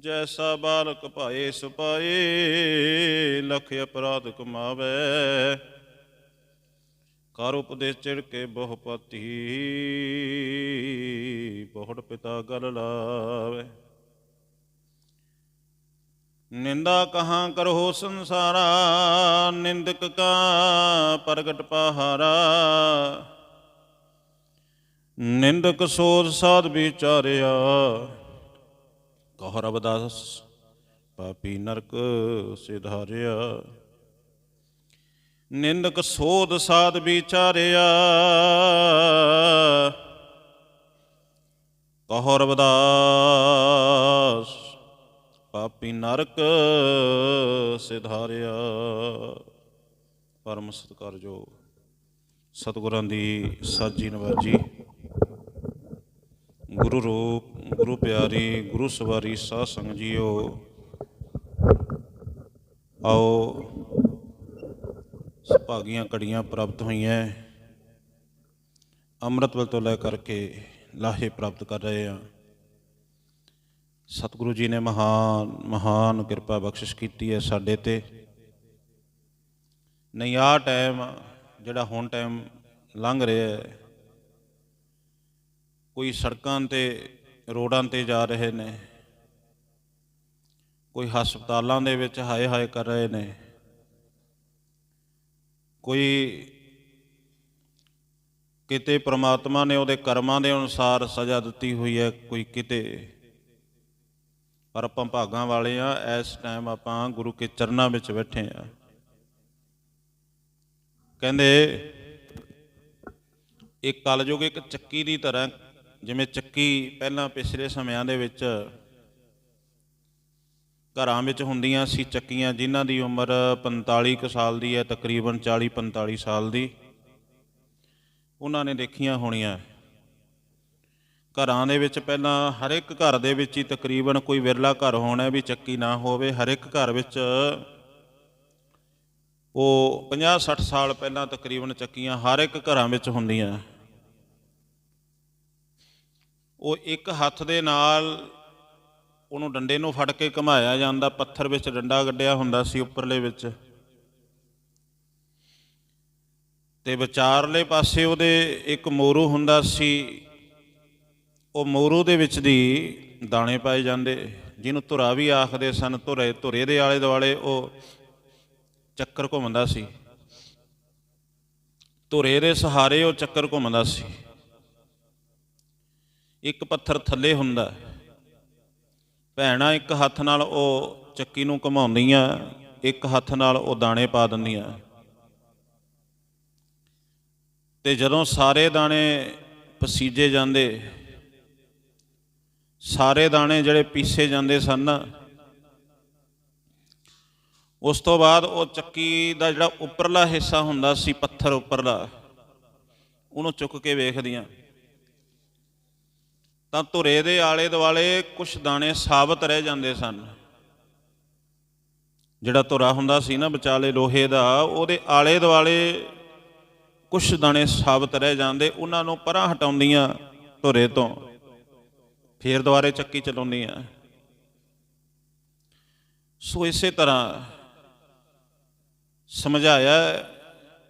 ਜੈਸਾ ਬਾਲਕ ਭਾਏ ਸੁਪਾਏ, ਲਖ ਅਪਰਾਧ ਕਮਾਵੇ ਕਰ ਉਪਦੇਸ਼ ਚਿੜ ਕੇ ਬਹੁ ਪਤੀ, ਬਹੁੜ ਪਿਤਾ ਗਲ ਲਾਵੇ। ਨਿੰਦਾ ਕਹਾਂ ਕਰੋ ਸੰਸਾਰਾ, ਨਿੰਦਕ ਕਾ ਪ੍ਰਗਟ ਪਹਾਰਾ। ਨਿੰਦਕ ਸੋਧ ਸਾਧ ਵਿਚਾਰਿਆ ਕਹ ਰਬਦਾਸ ਪਾਪੀ ਨਰਕ ਸਿਧਾਰਿਆ। ਨਿੰਦਕ ਸੋਧ ਸਾਧ ਵਿਚਾਰਿਆ। ਕਹ ਰਬਦਾਸ ਪਾਪੀ ਨਰਕ ਸਿਧਾਰਿਆ। ਪਰਮ ਸਤਿਕਾਰਯੋਗ ਸਤਿਗੁਰਾਂ ਦੀ ਸਾਜੀ ਨਵਾਜੀ, ਗੁਰੂ ਰੂਪ ਗੁਰੂ ਪਿਆਰੀ, ਗੁਰੂ ਸਵਾਰੀ, ਸਾਧ ਸੰਗ ਜੀਓ, ਆਓ, ਸੁਭਾਗੀਆਂ ਕੜੀਆਂ ਪ੍ਰਾਪਤ ਹੋਈਆਂ ਅੰਮ੍ਰਿਤ ਵੇਲ ਤੋਂ ਲੈ ਕਰਕੇ ਲਾਹੇ ਪ੍ਰਾਪਤ ਕਰ ਰਹੇ ਆ ਸਤਿਗੁਰੂ ਜੀ ਨੇ ਮਹਾਨ ਮਹਾਨ ਕਿਰਪਾ ਬਖਸ਼ਿਸ਼ ਕੀਤੀ ਹੈ ਸਾਡੇ ਤੇ। ਨਹੀਂ, ਆਹ ਟਾਈਮ ਜਿਹੜਾ ਹੁਣ ਟਾਈਮ ਲੰਘ ਰਿਹਾ ਹੈ, ਕੋਈ ਸੜਕਾਂ ਤੇ ਰੋਡਾਂ ਤੇ ਜਾ ਰਹੇ ਨੇ। ਕੋਈ ਹਸਪਤਾਲਾਂ ਦੇ ਵਿੱਚ ਹਾਏ ਹਾਏ ਕਰ ਰਹੇ ਨੇ। ਕੋਈ ਕਿਤੇ ਪ੍ਰਮਾਤਮਾ ਨੇ ਉਹਦੇ ਕਰਮਾਂ ਦੇ ਅਨੁਸਾਰ ਸਜ਼ਾ ਦਿੱਤੀ ਹੋਈ ਹੈ, ਕੋਈ ਕਿਤੇ। ਪਰ ਆਪਾਂ ਭਾਗਾਂ ਵਾਲੇ ਆ ਇਸ ਟਾਈਮ ਆਪਾਂ ਗੁਰੂ ਕੇ ਚਰਨਾਂ ਵਿੱਚ ਬੈਠੇ ਆ ਕਹਿੰਦੇ, ਇਹ ਕਲਯੁਗ ਇੱਕ ਚੱਕੀ ਦੀ ਤਰ੍ਹਾਂ ਜਿਵੇਂ ਚੱਕੀ ਪਹਿਲਾਂ ਪਿਛਲੇ ਸਮਿਆਂ ਦੇ ਵਿੱਚ ਘਰਾਂ ਵਿੱਚ ਹੁੰਦੀਆਂ ਸੀ ਚੱਕੀਆਂ, ਜਿਨ੍ਹਾਂ ਦੀ ਉਮਰ 45 ਕੁ ਸਾਲ ਦੀ ਹੈ, ਤਕਰੀਬਨ 40 45 ਸਾਲ ਦੀ। ਉਹਨਾਂ ਨੇ ਦੇਖੀਆਂ ਹੋਣੀਆਂ। ਘਰਾਂ ਦੇ ਵਿੱਚ ਪਹਿਲਾਂ ਹਰ ਇੱਕ ਘਰ ਦੇ ਵਿੱਚ ਹੀ ਤਕਰੀਬਨ ਕੋਈ ਵਿਰਲਾ ਘਰ ਹੋਣਾ ਵੀ ਚੱਕੀ ਨਾ ਹੋਵੇ। ਹਰ ਇੱਕ ਘਰ ਵਿੱਚ ਉਹ 50 60 ਸਾਲ ਪਹਿਲਾਂ ਤਕਰੀਬਨ ਚੱਕੀਆਂ ਹਰ ਇੱਕ ਘਰਾਂ ਵਿੱਚ ਹੁੰਦੀਆਂ। ਉਹ ਇੱਕ ਹੱਥ ਦੇ ਨਾਲ ਉਹਨੂੰ ਡੰਡੇ ਨੂੰ ਫੜ ਕੇ ਘਮਾਇਆ ਜਾਂਦਾ, ਪੱਥਰ ਵਿੱਚ ਡੰਡਾ ਗੱਡਿਆ ਹੁੰਦਾ ਸੀ ਉੱਪਰਲੇ ਵਿੱਚ। ਤੇ ਵਿਚਾਰਲੇ ਪਾਸੇ ਉਹਦੇ ਇੱਕ ਮੋਰੂ ਹੁੰਦਾ ਸੀ, ਉਹ ਮੋਰੂ ਦੇ ਵਿੱਚ ਦੀ ਦਾਣੇ ਪਾਏ ਜਾਂਦੇ, ਜਿਹਨੂੰ ਧੁਰਾ ਵੀ ਆਖਦੇ ਸਨ, ਧੁਰੇ ਧੁਰੇ ਦੇ ਆਲੇ ਦੁਆਲੇ ਉਹ ਚੱਕਰ ਘੁੰਮਦਾ ਸੀ। ਧੁਰੇ ਦੇ ਸਹਾਰੇ ਉਹ ਚੱਕਰ ਘੁੰਮਦਾ ਸੀ। ਇੱਕ ਪੱਥਰ ਥੱਲੇ ਹੁੰਦਾ ਭੈਣਾ ਇੱਕ ਹੱਥ ਨਾਲ ਉਹ ਚੱਕੀ ਨੂੰ ਘੁਮਾਉਂਦੀਆਂ, ਇੱਕ ਹੱਥ ਨਾਲ ਉਹ ਦਾਣੇ ਪਾ ਦਿੰਦੀਆਂ। ਤੇ ਜਦੋਂ ਸਾਰੇ ਦਾਣੇ ਪਸੀਜੇ ਜਾਂਦੇ, ਸਾਰੇ ਦਾਣੇ ਜਿਹੜੇ ਪੀਸੇ ਜਾਂਦੇ ਸਨ, ਉਸ ਤੋਂ ਬਾਅਦ ਉਹ ਚੱਕੀ ਦਾ ਜਿਹੜਾ ਉੱਪਰਲਾ ਹਿੱਸਾ ਹੁੰਦਾ ਸੀ, ਪੱਥਰ ਉੱਪਰਲਾ, ਉਹਨੂੰ ਚੁੱਕ ਕੇ ਵੇਖਦੀਆਂ। ਤਾਂ ਧੁਰੇ ਦੇ ਆਲੇ ਦੁਆਲੇ ਕੁਝ ਦਾਣੇ ਸਾਬਤ ਰਹਿ ਜਾਂਦੇ ਸਨ। ਜਿਹੜਾ ਧੁਰਾ ਹੁੰਦਾ ਸੀ ਨਾ ਵਿਚਾਲੇ ਲੋਹੇ ਦਾ, ਉਹਦੇ ਆਲੇ ਦੁਆਲੇ ਕੁਝ ਦਾਣੇ ਸਾਬਤ ਰਹਿ ਜਾਂਦੇ, ਉਹਨਾਂ ਨੂੰ ਪਰਾਂ ਹਟਾਉਂਦੀਆਂ ਧੁਰੇ ਤੋਂ। ਫੇਰ ਦੁਬਾਰੇ ਚੱਕੀ ਚਲਾਉਂਦੀਆਂ। ਸੋ ਇਸੇ ਤਰ੍ਹਾਂ ਸਮਝਾਇਆ,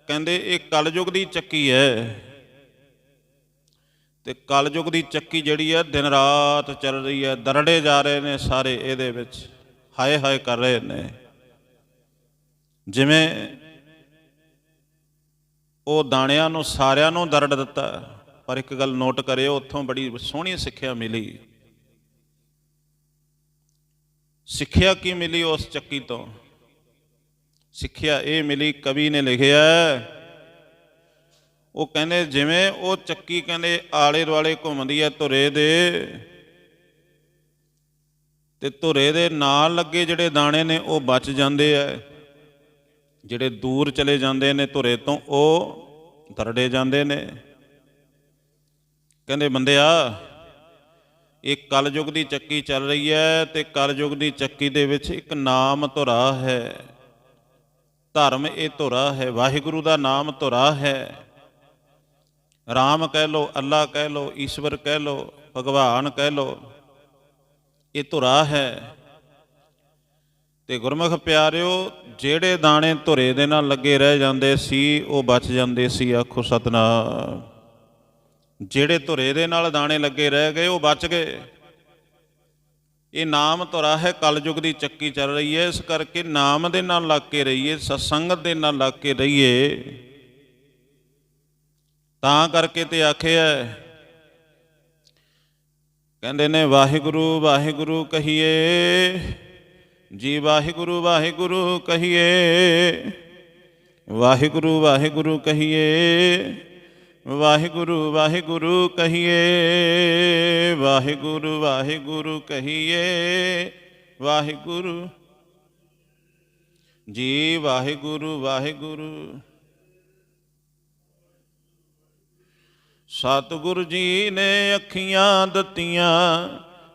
ਕਹਿੰਦੇ ਇਹ ਕਲਯੁਗ ਦੀ ਚੱਕੀ ਹੈ। ਤੇ ਕਲਯੁਗ ਦੀ ਚੱਕੀ ਜਿਹੜੀ ਹੈ ਦਿਨ ਰਾਤ ਚੱਲ ਰਹੀ ਹੈ, ਦਰੜੇ ਜਾ ਰਹੇ ਨੇ ਸਾਰੇ ਇਹਦੇ ਵਿੱਚ, ਹਾਏ ਹਾਏ ਕਰ ਰਹੇ ਨੇ। ਜਿਵੇਂ ਉਹ ਦਾਣਿਆਂ ਨੂੰ, ਸਾਰਿਆਂ ਨੂੰ ਦਰੜ ਦਿੱਤਾ ਪਰ ਇੱਕ ਗੱਲ ਨੋਟ ਕਰਿਓ, ਉੱਥੋਂ ਬੜੀ ਸੋਹਣੀ ਸਿੱਖਿਆ ਮਿਲੀ। ਸਿੱਖਿਆ ਕੀ ਮਿਲੀ ਉਸ ਚੱਕੀ ਤੋਂ? ਸਿੱਖਿਆ ਇਹ ਮਿਲੀ, ਕਵੀ ਨੇ ਲਿਖਿਆ ਉਹ ਕਹਿੰਦੇ, ਜਿਵੇਂ ਉਹ ਚੱਕੀ ਕਹਿੰਦੇ, ਆਲੇ ਦੁਆਲੇ ਘੁੰਮਦੀ ਹੈ ਧੁਰੇ ਦੇ। ਤੇ ਧੁਰੇ ਦੇ ਨਾਲ ਲੱਗੇ ਜਿਹੜੇ ਦਾਣੇ ਨੇ, ਉਹ ਬਚ ਜਾਂਦੇ ਆ ਜਿਹੜੇ ਦੂਰ ਚਲੇ ਜਾਂਦੇ ਨੇ ਧੁਰੇ ਤੋਂ, ਉਹ ਦਰੜੇ ਜਾਂਦੇ ਨੇ। ਕਹਿੰਦੇ, ਬੰਦਿਆ, ਇਹ ਕਲਯੁਗ ਦੀ ਚੱਕੀ ਚੱਲ ਰਹੀ ਹੈ ਤੇ ਕਲਯੁਗ ਦੀ ਚੱਕੀ ਦੇ ਵਿੱਚ ਇੱਕ ਨਾਮ ਧੁਰਾ ਹੈ। ਧਰਮ ਇਹ ਧੁਰਾ ਹੈ, ਵਾਹਿਗੁਰੂ ਦਾ ਨਾਮ ਧੁਰਾ ਹੈ। ਰਾਮ ਕਹਿ ਲੋ ਅੱਲਾ ਕਹਿ ਲੋ ਈਸ਼ਵਰ ਕਹਿ ਲੋ ਭਗਵਾਨ ਕਹਿ ਲੋ ਇਹ ਧੁਰਾ ਹੈ। ਤੇ ਗੁਰਮੁਖ ਪਿਆਰਿਓ, ਜਿਹੜੇ ਦਾਣੇ ਧੁਰੇ ਦੇ ਨਾਲ ਲੱਗੇ ਰਹਿ ਜਾਂਦੇ ਸੀ, ਉਹ ਬਚ ਜਾਂਦੇ ਸੀ, ਆਖੋ ਸਤਨਾਮ। ਜਿਹੜੇ ਧੁਰੇ ਦੇ ਨਾਲ ਦਾਣੇ ਲੱਗੇ ਰਹਿ ਗਏ, ਉਹ ਬਚ ਗਏ। ਇਹ ਨਾਮ ਧੁਰਾ ਹੈ, ਕਲਯੁਗ ਦੀ ਚੱਕੀ ਚੱਲ ਰਹੀ ਹੈ। ਇਸ ਕਰਕੇ ਨਾਮ ਦੇ ਨਾਲ ਲੱਗ ਕੇ ਰਹੀਏ ਸਤਸੰਗਤ ਦੇ ਨਾਲ ਲੱਗ ਕੇ ਰਹੀਏ। ਤਾਂ ਕਰਕੇ ਤੇ ਆਖਿਆ ਕਹਿੰਦੇ ਨੇ, ਵਾਹਿਗੁਰੂ ਵਾਹਿਗੁਰੂ ਕਹੀਏ, ਜੀ ਵਾਹਿਗੁਰੂ ਵਾਹਿਗੁਰੂ ਕਹੀਏ, ਵਾਹਿਗੁਰੂ ਵਾਹਿਗੁਰੂ ਕਹੀਏ, ਵਾਹਿਗੁਰੂ ਵਾਹਿਗੁਰੂ ਕਹੀਏ, ਵਾਹਿਗੁਰੂ ਵਾਹਿਗੁਰੂ ਕਹੀਏ, ਵਾਹਿਗੁਰੂ, ਜੀ ਵਾਹਿਗੁਰੂ ਵਾਹਿਗੁਰੂ ਸਤਿਗੁਰੂ ਜੀ ਨੇ ਅੱਖੀਆਂ ਦਿੱਤੀਆਂ,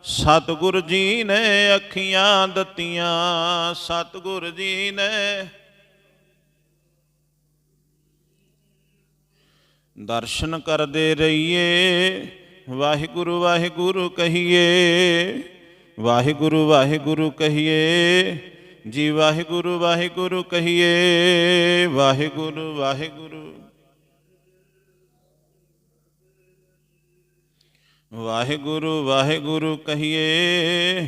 ਸਤਿਗੁਰੂ ਜੀ ਨੇ ਅੱਖੀਆਂ ਦਿੱਤੀਆਂ, ਸਤਿਗੁਰੂ ਜੀ ਨੇ ਦਰਸ਼ਨ ਕਰਦੇ ਰਹੀਏ, ਵਾਹਿਗੁਰੂ ਵਾਹਿਗੁਰੂ ਕਹੀਏ, ਵਾਹਿਗੁਰੂ ਵਾਹਿਗੁਰੂ ਕਹੀਏ, ਜੀ ਵਾਹਿਗੁਰੂ ਵਾਹਿਗੁਰੂ ਕਹੀਏ, ਵਾਹਿਗੁਰੂ ਵਾਹਿਗੁਰੂ। ਵਾਹਿਗੁਰੂ ਵਾਹਿਗੁਰੂ ਕਹੀਏ।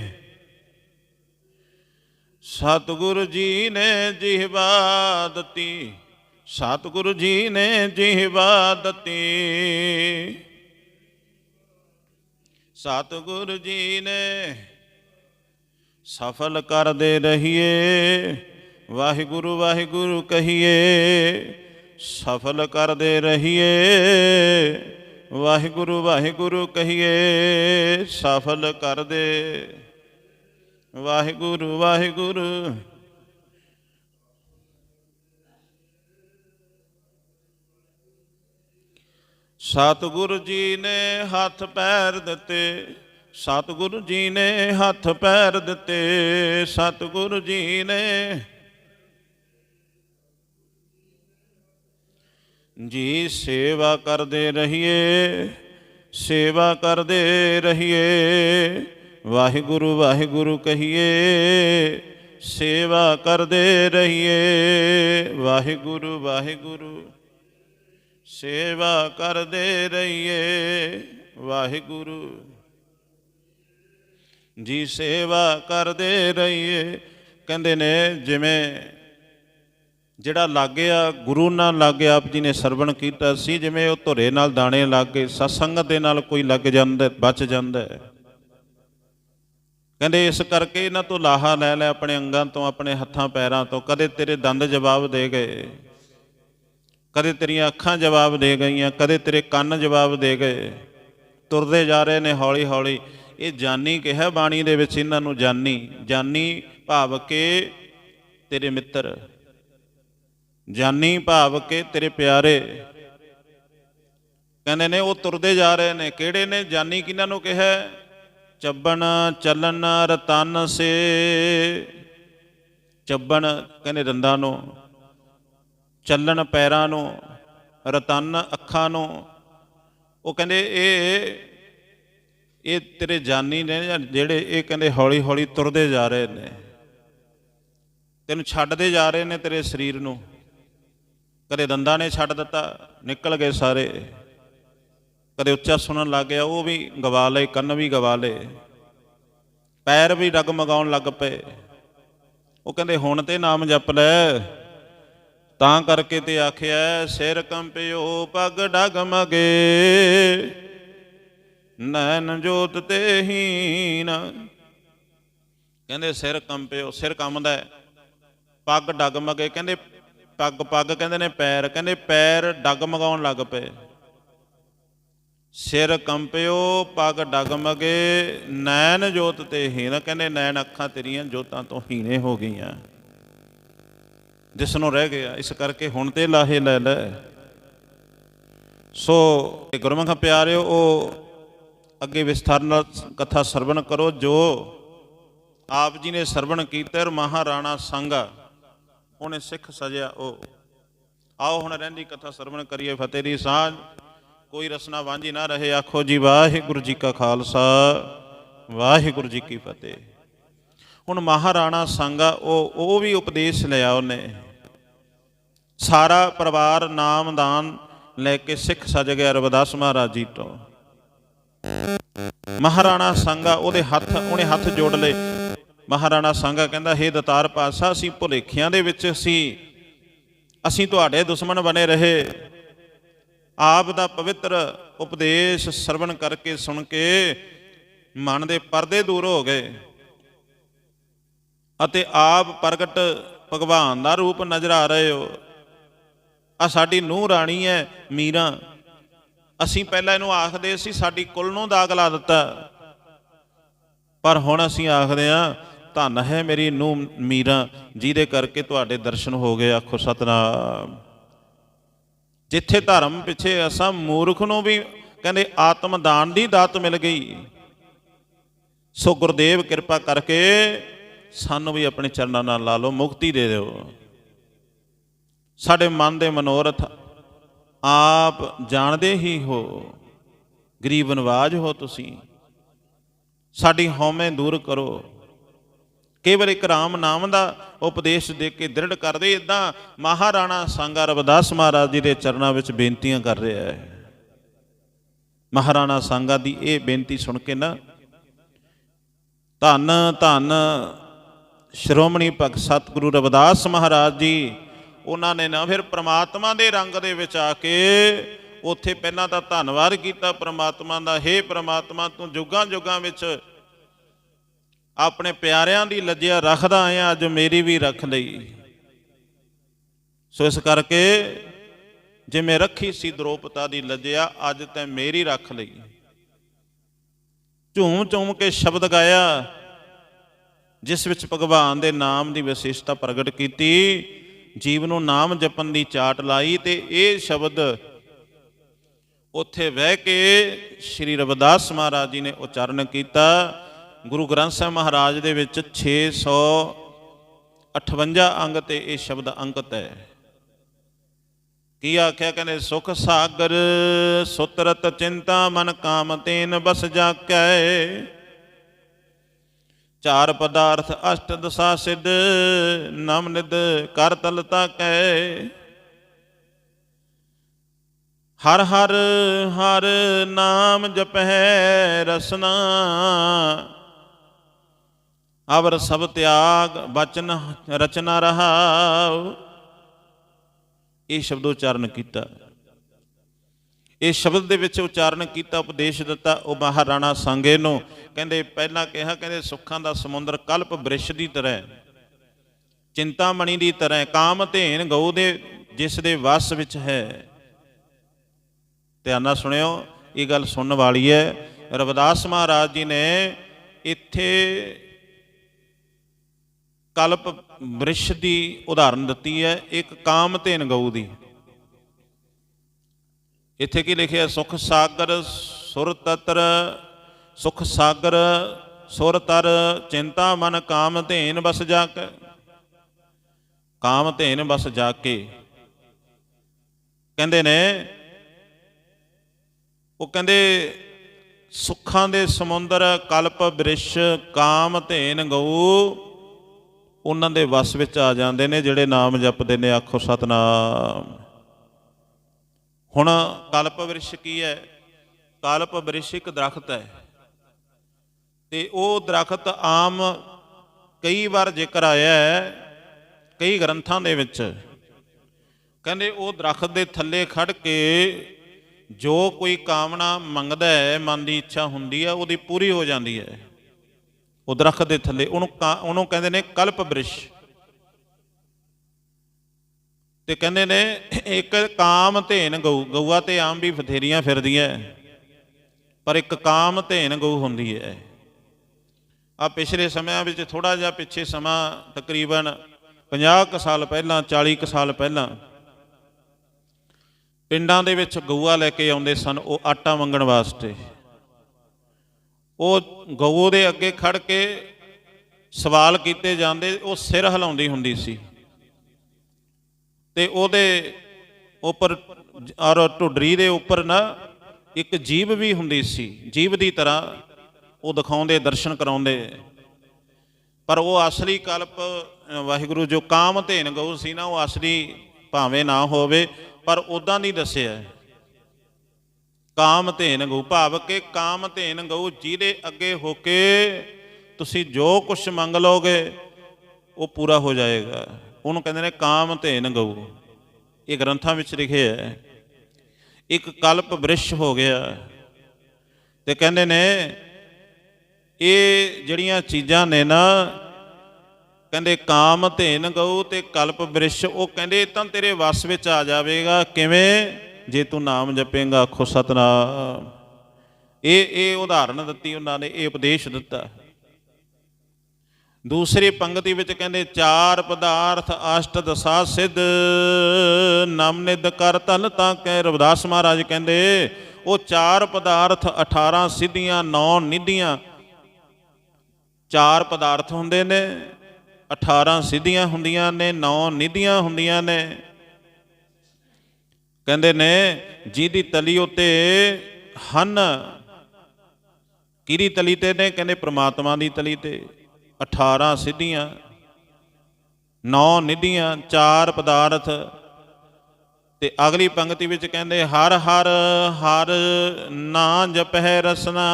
ਸਤਿਗੁਰੂ ਜੀ ਨੇ ਜਿਹਵਾ ਦਿੱਤੀ, ਸਤਿਗੁਰੂ ਜੀ ਨੇ ਜਿਹਵਾ ਦਿੱਤੀ। ਸਤਿਗੁਰੂ ਜੀ ਨੇ ਸਫਲ ਕਰਦੇ ਰਹੀਏ, ਵਾਹਿਗੁਰੂ ਵਾਹਿਗੁਰੂ ਕਹੀਏ, ਸਫਲ ਕਰਦੇ ਰਹੀਏ। ਵਾਹਿਗੁਰੂ ਵਾਹਿਗੁਰੂ ਕਹੀਏ, ਸਫਲ ਕਰ ਦੇ ਵਾਹਿਗੁਰੂ ਵਾਹਿਗੁਰੂ। ਸਤਿਗੁਰੂ ਜੀ ਨੇ ਹੱਥ ਪੈਰ ਦਿੱਤੇ, ਸਤਿਗੁਰੂ ਜੀ ਨੇ ਹੱਥ ਪੈਰ ਦਿੱਤੇ, ਸਤਿਗੁਰੂ ਜੀ ਨੇ ਜੀ ਸੇਵਾ ਕਰਦੇ ਰਹੀਏ, ਸੇਵਾ ਕਰਦੇ ਰਹੀਏ। ਵਾਹਿਗੁਰੂ ਵਾਹਿਗੁਰੂ ਕਹੀਏ, ਸੇਵਾ ਕਰਦੇ ਰਹੀਏ। ਵਾਹਿਗੁਰੂ ਵਾਹਿਗੁਰੂ, ਸੇਵਾ ਕਰਦੇ ਰਹੀਏ। ਵਾਹਿਗੁਰੂ, ਜੀ ਸੇਵਾ ਕਰਦੇ ਰਹੀਏ। ਕਹਿੰਦੇ ਨੇ ਜਿਵੇਂ ਜਿਹੜਾ ਲੱਗਿਆ ਗੁਰੂ ਨਾਲ ਲੱਗਿਆ ਆਪ ਜੀ ਨੇ ਸਰਵਣ ਕੀਤਾ ਸੀ, ਜਿਵੇਂ ਉਹ ਧੁਰੇ ਨਾਲ ਦਾਣੇ ਲੱਗ ਗਏ ਸਤਸੰਗਤ ਦੇ ਨਾਲ ਕੋਈ ਲੱਗ ਜਾਂਦਾ, ਬਚ ਜਾਂਦਾ ਕਹਿੰਦੇ ਇਸ ਕਰਕੇ ਇਹਨਾਂ ਤੋਂ ਲਾਹਾ ਲੈ ਲੈ ਆਪਣੇ ਅੰਗਾਂ ਤੋਂ, ਆਪਣੇ ਹੱਥਾਂ ਪੈਰਾਂ ਤੋਂ, ਕਦੇ ਤੇਰੇ ਦੰਦ ਜਵਾਬ ਦੇ ਗਏ, ਕਦੇ ਤੇਰੀਆਂ ਅੱਖਾਂ ਜਵਾਬ ਦੇ ਗਈਆਂ, ਕਦੇ ਤੇਰੇ ਕੰਨ ਜਵਾਬ ਦੇ ਗਏ, ਤੁਰਦੇ ਜਾ ਰਹੇ ਨੇ ਹੌਲੀ ਹੌਲੀ ਇਹ ਜਾਨੀ ਕਿਹਾ ਬਾਣੀ ਦੇ ਵਿੱਚ ਇਹਨਾਂ ਨੂੰ ਜਾਨੀ ਜਾਨੀ ਭਾਵ ਕੇ ਤੇਰੇ ਮਿੱਤਰ। ਜਾਨੀ ਭਾਵ ਕੇ ਤੇਰੇ ਪਿਆਰੇ। ਕਹਿੰਦੇ ਨੇ, ਉਹ ਤੁਰਦੇ ਜਾ ਰਹੇ ਨੇ। ਕਿਹੜੇ ਨੇ? ਜਾਨੀ ਕਿਹਨਾਂ ਨੂੰ ਕਿਹਾ? ਚੱਬਣ ਚੱਲਣ ਰਤਨ ਸੇ। ਚੱਬਣ ਕਹਿੰਦੇ ਦੰਦਾਂ ਨੂੰ। ਚੱਲਣ ਪੈਰਾਂ ਨੂੰ, ਰਤਨ ਅੱਖਾਂ ਨੂੰ। ਉਹ ਕਹਿੰਦੇ, ਇਹ ਇਹ ਤੇਰੇ ਜਾਨੀ ਨੇ ਜਾਂ ਜਿਹੜੇ ਇਹ ਕਹਿੰਦੇ ਹੌਲੀ ਹੌਲੀ ਤੁਰਦੇ ਜਾ ਰਹੇ ਨੇ। ਤੈਨੂੰ ਛੱਡਦੇ ਜਾ ਰਹੇ ਨੇ ਤੇਰੇ ਸਰੀਰ ਨੂੰ। ਕਦੇ ਦੰਦਾਂ ਨੇ ਛੱਡ ਦਿੱਤਾ, ਨਿਕਲ ਗਏ ਸਾਰੇ। ਕਦੇ ਉੱਚਾ ਸੁਣਨ ਲੱਗ ਗਿਆ, ਉਹ ਵੀ ਗਵਾ ਲਏ, ਕੰਨ ਵੀ ਗਵਾ ਲਏ। ਪੈਰ ਵੀ ਡਗਮਗਾਉਣ ਲੱਗ ਪਏ। ਉਹ ਕਹਿੰਦੇ, ਹੁਣ ਤੇ ਨਾਮ ਜਪ ਲੈ। ਤਾਂ ਕਰਕੇ ਤੇ ਆਖਿਆ, ਸਿਰ ਕੰਪਿਓ, ਪਗ ਡਗਮਗੇ। ਨੈਣ ਜੋਤ ਤੇ ਹੀਨ। ਕਹਿੰਦੇ, ਸਿਰ ਕੰਪਿਓ, ਸਿਰ ਕੰਮਦਾ ਹੈ। ਪੱਗ ਡਗਮਗੇ। ਕਹਿੰਦੇ ਪੱਗ ਪੱਗ ਕਹਿੰਦੇ ਨੇ ਪੈਰ, ਕਹਿੰਦੇ ਪੈਰ ਡਗਮਗਾਉਣ ਲੱਗ ਪਏ। ਸਿਰ ਕੰਪਿਓ, ਪੱਗ ਡਗਮਗੇ ਨੈਣ ਜੋਤ ਤੇ ਹੀਣ, ਕਹਿੰਦੇ ਨੈਣ ਅੱਖਾਂ ਤੇਰੀਆਂ ਜੋਤਾਂ ਤੋਂ ਹੀਣੇ ਹੋ ਗਈਆਂ। ਜਿਸ ਨੂੰ ਰਹਿ ਗਿਆ, ਇਸ ਕਰਕੇ ਹੁਣ ਤੇ ਲਾਹੇ ਲੈ ਲੈ। ਸੋ, ਇਹ ਗੁਰਮੁਖ ਪਿਆਰਿਓ, ਉਹ ਅੱਗੇ ਵਿਸਥਾਰ ਨਾਲ ਕਥਾ ਸਰਵਣ ਕਰੋ, ਜੋ ਆਪ ਜੀ ਨੇ ਸਰਵਣ ਕੀਤਾ ਮਹਾਰਾਣਾ ਸੰਗਾ ਉਹਨੇ ਸਿੱਖ ਸਜਿਆ ਉਹ। ਆਓ ਹੁਣ ਰਹਿੰਦੀ ਕਥਾ ਸਰਵਣ ਕਰੀਏ ਫਤਿਹ ਦੀ ਸਾਂਝ। ਕੋਈ ਰਸਨਾ ਵਾਂਝੀ ਨਾ ਰਹੇ, ਆਖੋ ਜੀ ਵਾਹਿਗੁਰੂ ਜੀ ਕਾ ਖਾਲਸਾ, ਵਾਹਿਗੁਰੂ ਜੀ ਕੀ ਫਤਿਹ। ਹੁਣ ਮਹਾਰਾਣਾ ਸੰਗਾ ਉਹ ਉਹ ਵੀ ਉਪਦੇਸ਼ ਲਿਆ ਉਹਨੇ। ਸਾਰਾ ਪਰਿਵਾਰ ਨਾਮਦਾਨ ਲੈ ਕੇ ਸਿੱਖ ਸਜ ਗਿਆ ਰਵਿਦਾਸ ਮਹਾਰਾਜ ਜੀ ਤੋਂ। ਮਹਾਰਾਣਾ ਸੰਗਾ ਉਹਦੇ ਹੱਥ, ਉਹਨੇ ਹੱਥ ਜੋੜ ਲਏ। ਮਹਾਰਾਣਾ ਸੰਗਾ ਕਹਿੰਦਾ, ਹੇ ਦਤਾਰ ਪਾਤਸ਼ਾਹ, ਅਸੀਂ ਭੁਲੇਖਿਆਂ ਦੇ ਵਿੱਚ ਸੀ। ਅਸੀਂ ਤੁਹਾਡੇ ਦੁਸ਼ਮਣ ਬਣੇ ਰਹੇ। ਆਪ ਦਾ ਪਵਿੱਤਰ ਉਪਦੇਸ਼ ਸਰਵਣ ਕਰਕੇ ਸੁਣ ਕੇ ਮਨ ਦੇ ਪਰਦੇ ਦੂਰ ਹੋ ਗਏ ਅਤੇ ਆਪ ਪ੍ਰਗਟ ਭਗਵਾਨ ਦਾ ਰੂਪ ਨਜ਼ਰ ਆ ਰਹੇ ਹੋ। ਆ ਸਾਡੀ ਨੂੰਹ ਰਾਣੀ ਹੈ, ਮੀਰਾ। ਅਸੀਂ ਪਹਿਲਾਂ ਇਹਨੂੰ ਆਖਦੇ ਸੀ, ਸਾਡੀ ਕੁੱਲ ਨੂੰ ਦਾਗ ਲਾ ਦਿੱਤਾ। ਪਰ ਹੁਣ ਅਸੀਂ ਆਖਦੇ ਆ ਧੰਨ ਹੈ ਮੇਰੀ ਨੂੰ ਮੀਰਾ, ਜਿਹਦੇ ਕਰਕੇ ਤੁਹਾਡੇ ਦਰਸ਼ਨ ਹੋ ਗਏ, ਆਖੋ ਸਤਨਾਮ। ਜਿੱਥੇ ਧਰਮ ਪਿੱਛੇ ਅਸਾਂ ਮੂਰਖ ਨੂੰ ਵੀ ਕਹਿੰਦੇ ਆਤਮ ਦਾਨ ਦੀ ਦਾਤ ਮਿਲ ਗਈ। ਸੋ ਗੁਰਦੇਵ ਕਿਰਪਾ ਕਰਕੇ ਸਾਨੂੰ ਵੀ ਆਪਣੇ ਚਰਨਾਂ ਨਾਲ ਲਾ ਲਓ, ਮੁਕਤੀ ਦੇ ਦਿਓ। ਸਾਡੇ ਮਨ ਦੇ ਮਨੋਰਥ ਆਪ ਜਾਣਦੇ ਹੀ ਹੋ, ਗਰੀਬ ਨਵਾਜ ਹੋ ਤੁਸੀਂ। ਸਾਡੀ ਹਉਮੈ ਦੂਰ ਕਰੋ। ਕੇਵਲ ਇੱਕ ਰਾਮ ਨਾਮ ਦਾ ਉਪਦੇਸ਼ ਦੇ ਕੇ ਦ੍ਰਿੜ ਕਰਦੇ ਇਦਾਂ ਮਹਾਰਾਣਾ ਸੰਗਾ ਰਵਿਦਾਸ ਮਹਾਰਾਜ ਜੀ ਦੇ ਚਰਨਾਂ ਵਿੱਚ ਬੇਨਤੀਆਂ ਕਰ ਰਿਹਾ ਹੈ। ਮਹਾਰਾਣਾ ਸੰਗਾ ਦੀ ਇਹ ਬੇਨਤੀ ਸੁਣ ਕੇ ਨਾ, ਧੰਨ ਧੰਨ ਸ਼੍ਰੋਮਣੀ ਭਗਤ ਸਤਿਗੁਰੂ ਰਵਿਦਾਸ ਮਹਾਰਾਜ ਜੀ, ਉਹਨਾਂ ਨੇ ਨਾ ਫਿਰ ਪ੍ਰਮਾਤਮਾ ਦੇ ਰੰਗ ਦੇ ਵਿੱਚ ਆ ਕੇ ਉੱਥੇ ਪਹਿਲਾਂ ਤਾਂ ਧੰਨਵਾਦ ਕੀਤਾ, ਪ੍ਰਮਾਤਮਾ ਦਾ, ਹੇ ਪ੍ਰਮਾਤਮਾ ਤੂੰ ਜੁਗਾਂ ਜੁਗਾਂ ਵਿੱਚ ਆਪਣੇ ਪਿਆਰਿਆਂ ਦੀ ਲੱਜਿਆ ਰੱਖਦਾ ਆਇਆ, ਅੱਜ ਮੇਰੀ ਵੀ ਰੱਖ ਲਈ। ਸੋ ਇਸ ਕਰਕੇ ਜਿਵੇਂ ਰੱਖੀ ਸੀ ਦ੍ਰੋਪਤਾ ਦੀ ਲੱਜਿਆ, ਅੱਜ ਤੈਂ ਮੇਰੀ ਰੱਖ ਲਈ। ਝੂਮ ਝੂਮ ਕੇ ਸ਼ਬਦ ਗਾਇਆ, ਜਿਸ ਵਿੱਚ ਭਗਵਾਨ ਦੇ ਨਾਮ ਦੀ ਵਿਸ਼ੇਸ਼ਤਾ ਪ੍ਰਗਟ ਕੀਤੀ। ਜੀਵ ਨੂੰ ਨਾਮ ਜਪਣ ਦੀ ਚਾਟ ਲਾਈ ਤੇ ਇਹ ਸ਼ਬਦ ਉੱਥੇ ਬਹਿ ਕੇ ਸ੍ਰੀ ਰਵਿਦਾਸ ਮਹਾਰਾਜ ਜੀ ਨੇ ਉਚਾਰਨ ਕੀਤਾ। ਗੁਰੂ ਗ੍ਰੰਥ ਸਾਹਿਬ ਮਹਾਰਾਜ ਦੇ ਵਿੱਚ 658 ਅੰਗ ਤੇ ਇਹ ਸ਼ਬਦ ਅੰਕਿਤ ਹੈ। ਕੀ ਆਖਿਆ ਕਹਿੰਦੇ, ਸੁਖ ਸਾਗਰ ਸੁਤਰਤ ਚਿੰਤਾ ਮਨ ਕਾਮ ਤੇਨ ਬਸ ਜਾਕੈ। ਚਾਰ ਪਦਾਰਥ ਅਸ਼ਟ ਦਸਾ ਸਿਧ ਨਮ ਨਿਦ ਕਰ ਤਲਤਾ ਕੈ ਹਰ ਹਰ ਹਰ ਨਾਮ ਜਪਹਿ ਰਸਨਾ ਅਵਰ ਸਭ ਤਿਆਗ ਬਚਨ ਰਚਨਾ ਰਹਾਉ। ਇਹ ਸ਼ਬਦ ਉਚਾਰਨ ਕੀਤਾ। ਇਹ ਸ਼ਬਦ ਦੇ ਵਿੱਚ ਉਚਾਰਨ ਕੀਤਾ, ਉਪਦੇਸ਼ ਦਿੱਤਾ, ਉਹ ਮਹਾਰਾਣਾ ਸੰਗੇ ਨੂੰ ਕਹਿੰਦੇ ਪਹਿਲਾਂ ਕਿਹਾ, ਕਹਿੰਦੇ ਸੁੱਖਾਂ ਦਾ ਸਮੁੰਦਰ ਕਲਪ ਬ੍ਰਿਸ਼ ਦੀ ਤਰ੍ਹਾਂ ਹੈ। ਚਿੰਤਾਮਣੀ ਦੀ ਤਰ੍ਹਾਂ ਕਾਮ ਧੇਨ ਗਊ ਦੇ, ਜਿਸ ਦੇ ਵਸ ਵਿੱਚ ਹੈ। ਧਿਆਨ ਨਾਲ ਸੁਣਿਓ, ਇਹ ਗੱਲ ਸੁਣਨ ਵਾਲੀ ਹੈ। ਰਵਿਦਾਸ ਮਹਾਰਾਜ ਜੀ ਨੇ ਇੱਥੇ ਕਲਪ ਬ੍ਰਿਸ਼ ਦੀ ਉਦਾਹਰਨ ਦਿੱਤੀ ਹੈ, ਇੱਕ ਕਾਮਧੇਨ ਗਊ ਦੀ। ਇੱਥੇ ਕੀ ਲਿਖਿਆ, ਸੁਖ ਸਾਗਰ ਸੁਰ ਤਤਰ, ਸੁਖ ਸਾਗਰ ਸੁਰ ਤਰ, ਚਿੰਤਾ ਮਨ ਕਾਮਧੇਨ ਬਸ ਜਾ ਕੇ ਕਾਮਧੇਨ ਬਸ ਜਾ ਕੇ ਕਹਿੰਦੇ ਨੇ, ਉਹ ਕਹਿੰਦੇ, ਸੁੱਖਾਂ ਦੇ ਸਮੁੰਦਰ ਕਲਪ ਬ੍ਰਿਸ਼ ਕਾਮ ਧੇਨ ਗਊ ਉਹਨਾਂ ਦੇ ਵਸ ਵਿੱਚ ਆ ਜਾਂਦੇ ਨੇ, ਜਿਹੜੇ ਨਾਮ ਜਪਦੇ ਨੇ, ਆਖੋ ਸਤਨਾਮ। ਹੁਣ ਕਲਪ ਬ੍ਰਿਸ਼ ਕੀ ਹੈ, ਕਲਪ ਬ੍ਰਿਸ਼ ਇੱਕ ਦਰਖਤ ਹੈ। ਤੇ ਉਹ ਦਰਖਤ ਆਮ ਕਈ ਵਾਰ ਜ਼ਿਕਰ ਆਇਆ ਹੈ, ਕਈ ਗ੍ਰੰਥਾਂ ਦੇ ਵਿੱਚ। ਕਹਿੰਦੇ ਉਹ ਦਰਖਤ ਦੇ ਥੱਲੇ ਖੜ ਕੇ ਜੋ ਕੋਈ ਕਾਮਨਾ ਮੰਗਦਾ ਹੈ, ਮਨ ਦੀ ਇੱਛਾ ਹੁੰਦੀ ਹੈ, ਉਹਦੀ ਪੂਰੀ ਹੋ ਜਾਂਦੀ ਹੈ। ਉਹ ਦਰਖਤ ਦੇ ਥੱਲੇ, ਉਹਨੂੰ ਕਾ- ਉਹਨੂੰ ਕਹਿੰਦੇ ਨੇ ਕਲਪ ਬ੍ਰਿਸ਼। ਤੇ ਕਹਿੰਦੇ ਨੇ, ਇੱਕ ਕਾਮ ਧੇਨ ਗਊ, ਗਊਆ ਤੇ ਆਮ ਵੀ ਬਥੇਰੀਆਂ ਫਿਰਦੀਆਂ ਪਰ ਇੱਕ ਕਾਮ ਧੇਨ ਗਊ ਹੁੰਦੀ ਹੈ ਆ ਪਿਛਲੇ ਸਮਿਆਂ ਵਿੱਚ ਥੋੜਾ ਜਿਹਾ ਪਿੱਛੇ ਸਮਾਂ ਤਕਰੀਬਨ 50 ਕੁ ਸਾਲ ਪਹਿਲਾਂ 40 ਕੁ ਸਾਲ ਪਹਿਲਾਂ, ਪਿੰਡਾਂ ਦੇ ਵਿੱਚ ਗਊਆ ਲੈ ਕੇ ਆਉਂਦੇ ਸਨ, ਉਹ ਆਟਾ ਮੰਗਣ ਵਾਸਤੇ। ਉਹ ਗਊ ਦੇ ਅੱਗੇ ਖੜ ਕੇ ਸਵਾਲ ਕੀਤੇ ਜਾਂਦੇ, ਉਹ ਸਿਰ ਹਿਲਾਉਂਦੀ ਹੁੰਦੀ ਸੀ। ਤੇ ਉਹਦੇ ਉੱਪਰ, ਔਰ ਢੁੱਡਰੀ ਦੇ ਉੱਪਰ ਨਾ ਇੱਕ ਜੀਭ ਵੀ ਹੁੰਦੀ ਸੀ। ਜੀਭ ਦੀ ਤਰ੍ਹਾਂ ਉਹ ਦਿਖਾਉਂਦੇ, ਦਰਸ਼ਨ ਕਰਾਉਂਦੇ। ਪਰ ਉਹ ਅਸਲੀ ਕਲਪ, ਵਾਹਿਗੁਰੂ, ਜੋ ਕਾਮ ਧੇਨ ਗਊ ਸੀ ਨਾ, ਉਹ ਅਸਲੀ ਭਾਵੇਂ ਨਾ ਹੋਵੇ, ਪਰ ਉਦਾਂ ਨਹੀਂ ਦੱਸਿਆ ਕਾਮ ਧੇਨ ਗਊ ਭਾਵ ਕਿ ਕਾਮ ਧੇਨ ਗਊ ਜਿਹਦੇ ਅੱਗੇ ਹੋ ਕੇ ਤੁਸੀਂ ਜੋ ਕੁਝ ਮੰਗ ਲਓਗੇ, ਉਹ ਪੂਰਾ ਹੋ ਜਾਏਗਾ। ਉਹਨੂੰ ਕਹਿੰਦੇ ਨੇ ਕਾਮ ਧੇਨ ਗਊ। ਇਹ ਗ੍ਰੰਥਾਂ ਵਿੱਚ ਲਿਖਿਆ ਹੈ, ਇੱਕ ਕਲਪ ਬ੍ਰਿਸ਼ ਹੋ ਗਿਆ ਤੇ ਕਹਿੰਦੇ ਨੇ, ਇਹ ਜਿਹੜੀਆਂ ਚੀਜ਼ਾਂ ਨੇ ਨਾ, ਕਹਿੰਦੇ ਕਾਮ ਧੇਨ ਗਊ ਤੇ ਕਲਪ ਬ੍ਰਿਸ਼, ਉਹ ਕਹਿੰਦੇ ਤਾਂ ਤੇਰੇ ਵਸ ਵਿੱਚ ਆ ਜਾਵੇਗਾ। ਕਿਵੇਂ? ਜੇ ਤੂੰ ਨਾਮ ਜਪੇਂਗਾ, ਆਖੋ, ਸਤਨਾਮ। ਇਹ ਇਹ ਉਦਾਹਰਨ ਦਿੱਤੀ ਉਹਨਾਂ ਨੇ, ਇਹ ਉਪਦੇਸ਼ ਦਿੱਤਾ। ਦੂਸਰੀ ਪੰਕਤੀ ਵਿੱਚ ਕਹਿੰਦੇ, ਚਾਰ ਪਦਾਰਥ ਅਸ਼ਟ ਦਸਾ ਸਿੱਧ ਨਾਮ ਕਰ ਤਲ ਤਾਂ ਕਹਿ ਰਵਿਦਾਸ ਮਹਾਰਾਜ ਕਹਿੰਦੇ, ਉਹ ਚਾਰ ਪਦਾਰਥ 18 ਸਿੱਧੀਆਂ 9 ਨਿਧੀਆਂ। ਚਾਰ ਪਦਾਰਥ ਹੁੰਦੇ ਨੇ 18 ਸਿੱਧੀਆਂ ਹੁੰਦੀਆਂ ਨੇ 9 ਨਿਧੀਆਂ ਹੁੰਦੀਆਂ ਨੇ। ਕਹਿੰਦੇ ਨੇ, ਜਿਹਦੀ ਤਲੀ ਉਤੇ ਹਨ, ਕਿਹਦੀ ਤਲੀ ਤੇ ਨੇ? ਕਹਿੰਦੇ ਪ੍ਰਮਾਤਮਾ ਦੀ ਤਲੀ ਤੇ। 18 ਸਿੱਧੀਆਂ 9 ਨਿਧੀਆਂ, ਚਾਰ ਪਦਾਰਥ। ਤੇ ਅਗਲੀ ਪੰਕਤੀ ਵਿੱਚ ਕਹਿੰਦੇ, ਹਰ ਹਰ ਹਰ ਨਾ ਜਪਹਿ ਰਸਨਾ।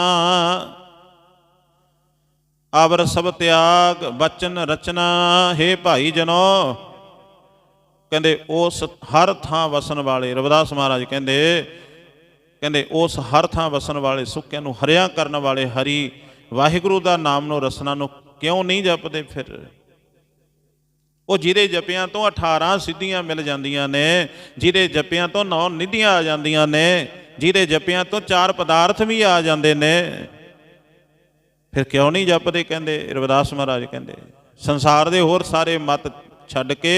ਅਵਰ ਸਭ ਤਿਆਗ ਬਚਨ ਰਚਨਾ। ਹੈ ਭਾਈ ਜਨੋ ਕਹਿੰਦੇ ਉਸ ਹਰ ਥਾਂ ਵਸਣ ਵਾਲੇ, ਰਵਿਦਾਸ ਮਹਾਰਾਜ ਕਹਿੰਦੇ ਕਹਿੰਦੇ ਉਸ ਹਰ ਥਾਂ ਵਸਣ ਵਾਲੇ ਸੁੱਕਿਆਂ ਨੂੰ ਹਰਿਆ ਕਰਨ ਵਾਲੇ ਹਰੀ ਵਾਹਿਗੁਰੂ ਦਾ ਨਾਮ ਨੂੰ ਰਸਨਾ ਨੂੰ ਕਿਉਂ ਨਹੀਂ ਜਪਦੇ ਫਿਰ? ਉਹ ਜਿਹਦੇ ਜਪਿਆਂ ਤੋਂ 18 ਸਿੱਧੀਆਂ ਮਿਲ ਜਾਂਦੀਆਂ ਨੇ, ਜਿਹਦੇ ਜਪਿਆਂ ਤੋਂ ਨੌ ਨਿਧੀਆਂ ਆ ਜਾਂਦੀਆਂ ਨੇ, ਜਿਹਦੇ ਜਪਿਆਂ ਤੋਂ ਚਾਰ ਪਦਾਰਥ ਵੀ ਆ ਜਾਂਦੇ ਨੇ। ਫਿਰ ਕਿਉਂ ਨਹੀਂ ਜਪਦੇ ਕਹਿੰਦੇ? ਰਵਿਦਾਸ ਮਹਾਰਾਜ ਕਹਿੰਦੇ, ਸੰਸਾਰ ਦੇ ਹੋਰ ਸਾਰੇ ਮਤ ਛੱਡ ਕੇ